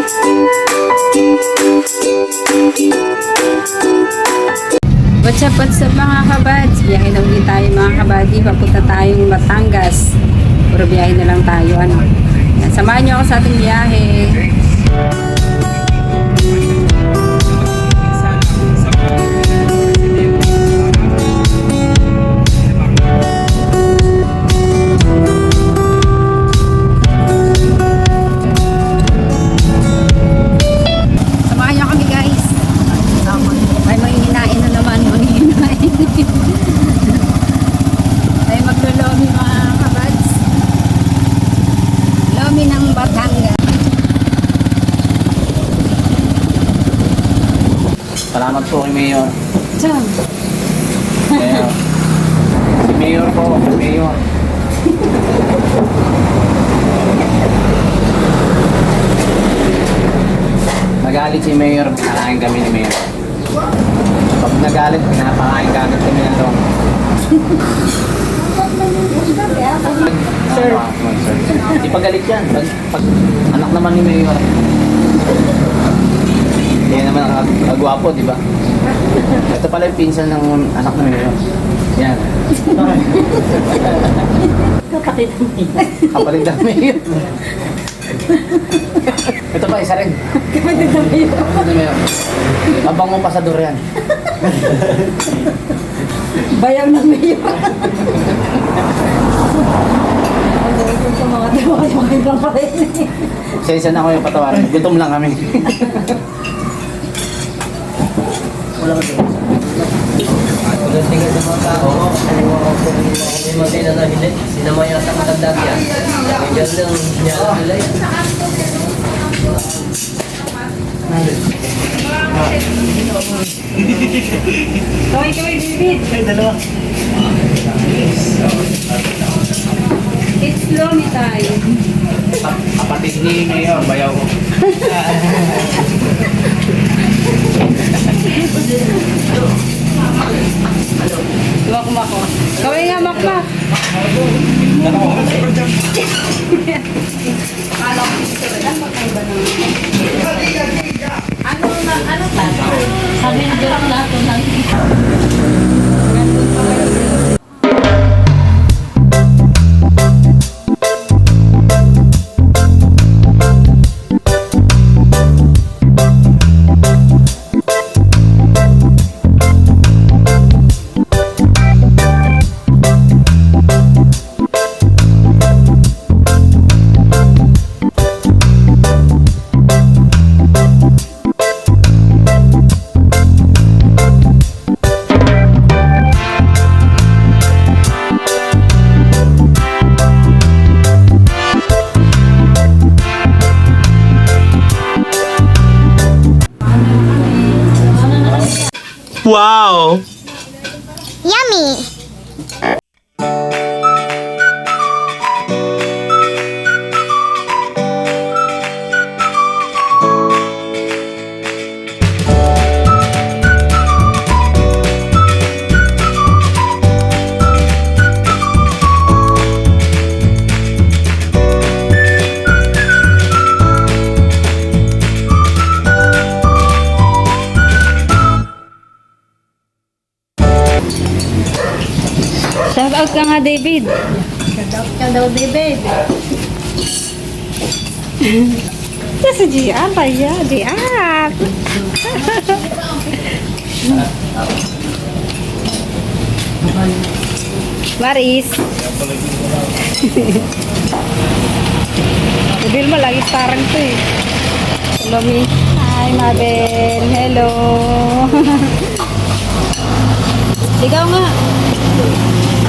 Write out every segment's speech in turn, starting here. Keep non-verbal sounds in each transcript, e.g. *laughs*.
What's up, what's up mga kabads? Biyahe na ulit tayo mga kabady. Papunta tayong Batangas. Puro biyahe na lang tayo. Ano? Yan, Samahan niyo ako sa ating biyahe. Salamat po kay Mayor. Saan? Mayor. Si Mayor po, si Mayor. Nagalit si Mayor, pinakain kami ni Mayor. Pag nagalit, pinapakain kami kami ng long. Sir. sir. Di pa galit yan. Pag, pag anak naman ni Mayor. Hindi naman ang agwapo, di ba? Ito pala yung pinsan ng anak ng Mayor. Yan. Kapatid ng. Kapalit ng Mayor. Ito pa, isa rin. Kapatid ng Mayor. Kapatid ng yan. Ng Mayor. Ang galing sa sa mga pa rin. Sensya na ako yung patawarin. Gutom lang kami. Wala ka din. Pagdating sa mga tao, kaliwa ko po mga din na hindi, sinamaya sa matanda yan. Medyo lang niya nila yan. Kaway, kaway, David. Ay, dalawa. It's lomi tayo. Kapatid ni Mayor, bayaw ko. *laughs* Duwa ko. Kaway nga, makmak. Sabi *laughs* Wow! Yummy! Out ka nga, David. Ka daw, David. Ito si Gian pa yan. Gian. Maris. Sabil mo, lagi parang to eh. Lomi. Hi, Mabel. Hello. *laughs* Ikaw nga.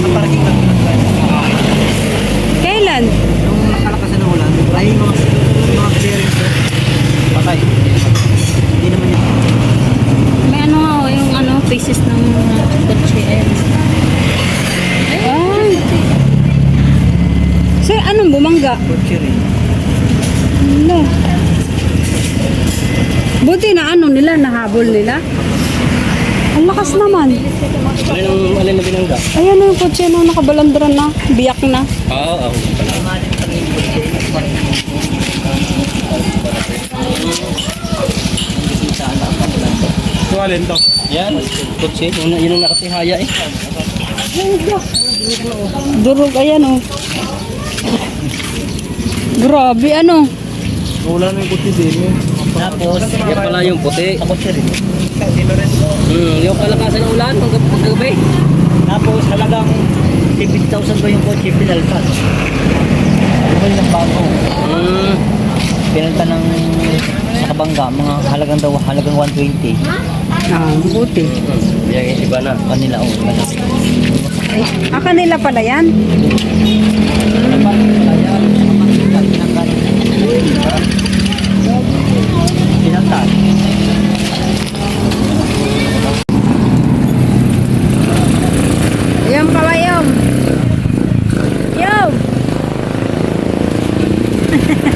Nakaparking lang. Kailan? Yung nakalakas na ulan, ay mga mga clearance. Baka May ano nga, oh, yung ano, faces ng mga. Eh. Ay. Sir, anong bumangga? No. Buti na ano nila, nahabol nila. Ang lakas naman. Alin ang alin na binangga? Ayan na yung kotse na nakabalandran na. Biyak na. Oo, oo. Ito alin to? Yan, kotse. Yun, yun ang nakasihaya eh. Durog, ayan oh. Grabe, ano? Wala na yung kutsi din eh. Tapos, yan pala yung puti. Ako siya rin. Hmm, yung kalakasan ng ulan, pag gabi. Tapos halagang 50,000 ba yung kotse pinalpas? Ano yung bago? Hmm, Pinalta ng sa kabangga, mga halagang daw, halagang 120. Ah, buti. hmm, yung iba na. Kanila, oh. Ay, ah, kanila pala yan. Pinalta. Yan pala yun. Yo!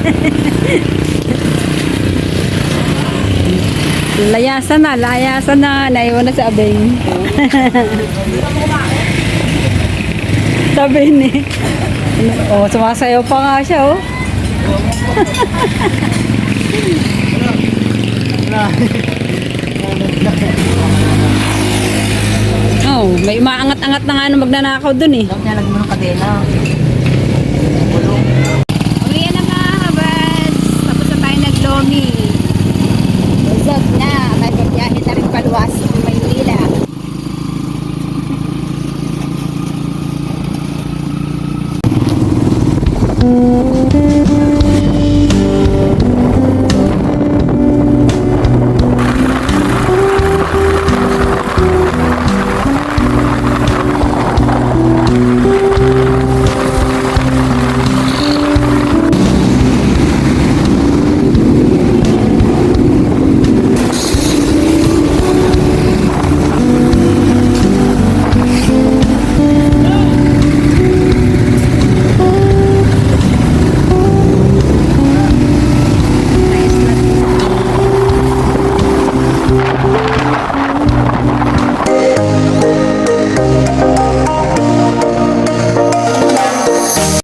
*laughs* layasan na, layasan na. Naiwan na sa abeng. *laughs* Sabi ni. *laughs* Oh, sumasayaw pa nga siya, oh. Oh, may maangat-angat na nga na magnanakaw dun eh. Dapat nilalagyan mo ng kadena. Mm-hmm.